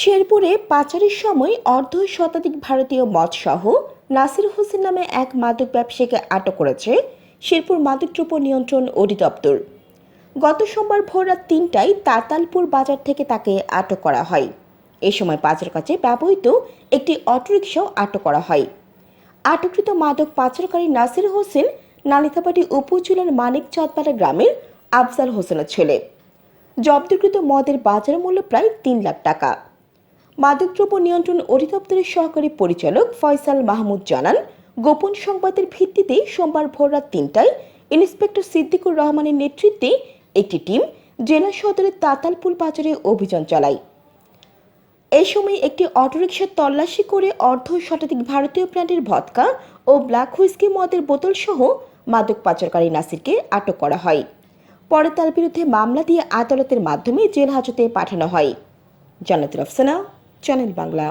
শেরপুরে পাচারের সময় অর্ধ শতাধিক ভারতীয় মদসহ নাসির হোসেন নামে এক মাদক ব্যবসায়ীকে আটক করেছে শেরপুর মাদকদ্রব্য নিয়ন্ত্রণ অধিদপ্তর। গত সোমবার ভোর রাত তিনটায় তাতালপুর বাজার থেকে তাকে আটক করা হয়। এ সময় পাচার কাজে ব্যবহৃত একটি অটোরিকশাও আটক করা হয়। আটককৃত মাদক পাচারকারী নাসির হোসেন নালিতাপাটি উপজেলার মানিক চাঁদপাড়া গ্রামের আফজাল হোসেনের ছেলে। জব্দকৃত মদের বাজার মূল্য প্রায় তিন লাখ টাকা। মাদকদ্রব্য নিয়ন্ত্রণ অধিদপ্তরের সহকারী পরিচালক ফয়সাল মাহমুদ জানান, গোপন সংবাদের ভিত্তিতে সোমবার ভোররাত তিনটায় ইন্সপেক্টর সিদ্দিকুর রহমানের নেতৃত্বে একটি টিম জেলা সদরের তাতালপুল বাজারে অভিযান চালায়। এই সময় একটি অটোরিকশা তল্লাশি করে অর্ধ শতাধিক ভারতীয় ব্র্যান্ডের ভদকা ও ব্ল্যাক হুইস্কি মদের বোতল সহ মাদক পাচারকারী নাসিরকে আটক করা হয়। পরে তার বিরুদ্ধে মামলা দিয়ে আদালতের মাধ্যমে জেল হাজতে পাঠানো হয়। জান্নাতুল আফসানা চ্যানেল বাংলা